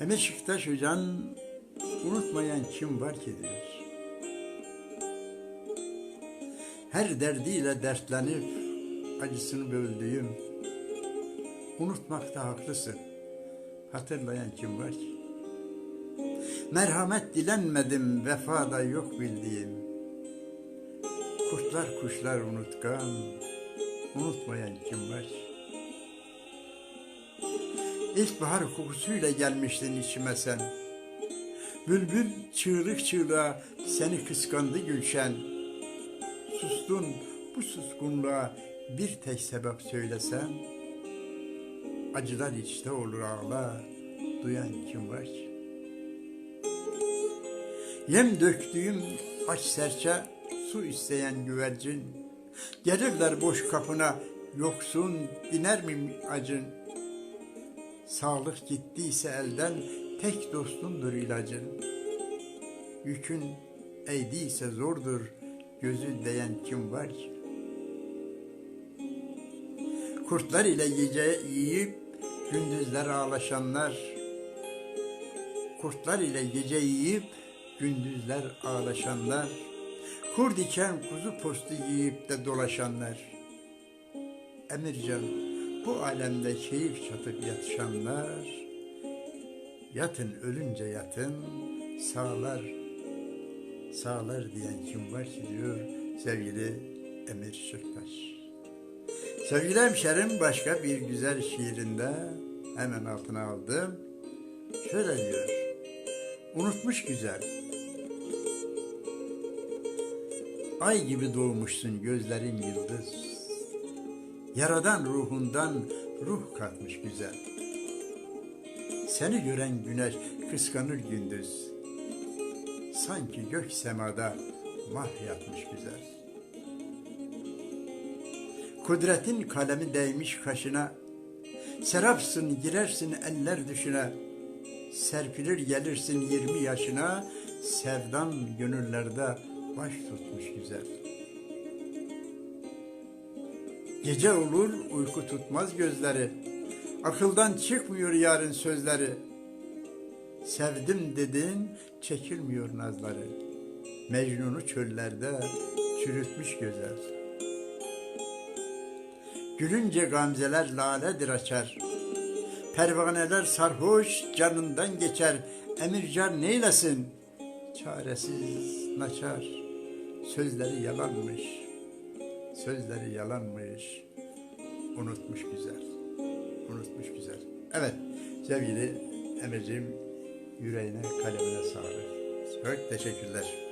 Emir Şıktaş Hoca'nın unutmayan kim var ki diyor. Her derdiyle dertlenip acısını böldüğüm, unutmakta haklısın. Hatırlayan kim var ki? Merhamet dilenmedim, vefada yok bildiğim. Kurtlar kuşlar unutkan, unutmayan kim var ki? İlkbahar kokusuyla gelmiştin içime sen. Bülbül çığlık çığlığa seni kıskandı Gülşen. Sustun bu suskunluğa bir tek sebep söylesen. Acılar içte olur ağla, duyan kim var ki? Yem döktüğüm aç serçe, su isteyen güvercin. Gelirler boş kapına, yoksun diner mi acın? Sağlık gittiyse elden, tek dostundur ilacın. Yükün eğdiyse zordur, gözü değen kim var ki? Kurtlar ile gece yiyip, gündüzler ağlaşanlar. Kurtlar ile gece yiyip, gündüzler ağlaşanlar. Kur diken kuzu postu yiyip de dolaşanlar. Emircan, bu alemde keyif çatıp yatışanlar, yatın ölünce yatın, sağlar, sağlar diyen kim var ki diyor sevgili Emir Şıktaş. Sevgili hemşerim başka bir güzel şiirinde hemen altına aldım. Şöyle diyor, unutmuş güzel, ay gibi doğmuşsun gözlerin yıldız. Yaradan ruhundan ruh katmış güzel. Seni gören güneş kıskanır gündüz. Sanki gök semada mah yatmış güzel. Kudretin kalemi değmiş kaşına, Serapsın girersin eller düşüne, Serpilir gelirsin yirmi yaşına, Sevdan gönüllerde baş tutmuş güzel. Gece olur uyku tutmaz gözleri. Akıldan çıkmıyor yarın sözleri. Sevdim dedin çekilmiyor nazları. Mecnun'u çöllerde çürütmüş güzel. Gülünce gamzeler laledir açar. Pervaneler sarhoş canından geçer. Emircan neylesin? Çaresiz naçar. Sözleri yalanmış. Sözleri yalanmış. Unutmuş güzel. Unutmuş güzel. Evet sevgili Emirciğim yüreğine kalemine sağlık. Çok teşekkürler.